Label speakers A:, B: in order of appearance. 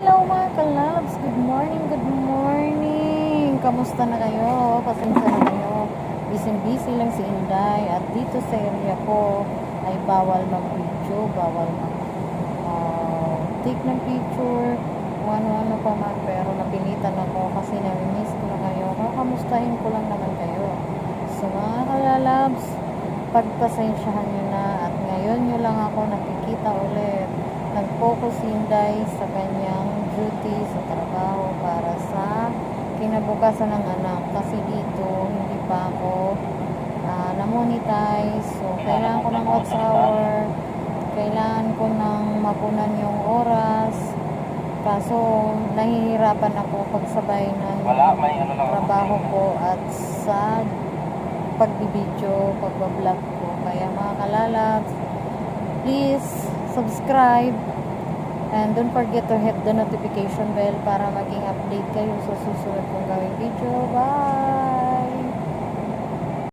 A: Hello mga kalabs, good morning, good morning. Kamusta na kayo? Pasensya na kayo. Busy-busy lang si Inday at dito sa area ko ay bawal mag-video, bawal mag uh, take ng picture, kung ano-ano pa man. Pero napilitan ako kasi nami-miss ko na kayo. Kakamustahin ko lang naman kayo. So mga kalalabs, pagpasensyahan nyo na at ngayon nyo lang ako nakikita ulit nag-focus Inday sa kanyang duty sa trabaho para sa kinabukasan ng anak. Kasi dito hindi pa ako ah, na-monetize. So kailangan ko ng watch hour. Kailangan ko ng mapunan yung oras. Kaso nahihirapan ako pagsabay ng
B: Wala, may ano lang
A: trabaho ko at sa pagbibideo, pagbablog ko. Kaya mga kalalabs please subscribe and don't forget to hit the notification bell para maging update kayo sa susunod kong gawing video. Bye!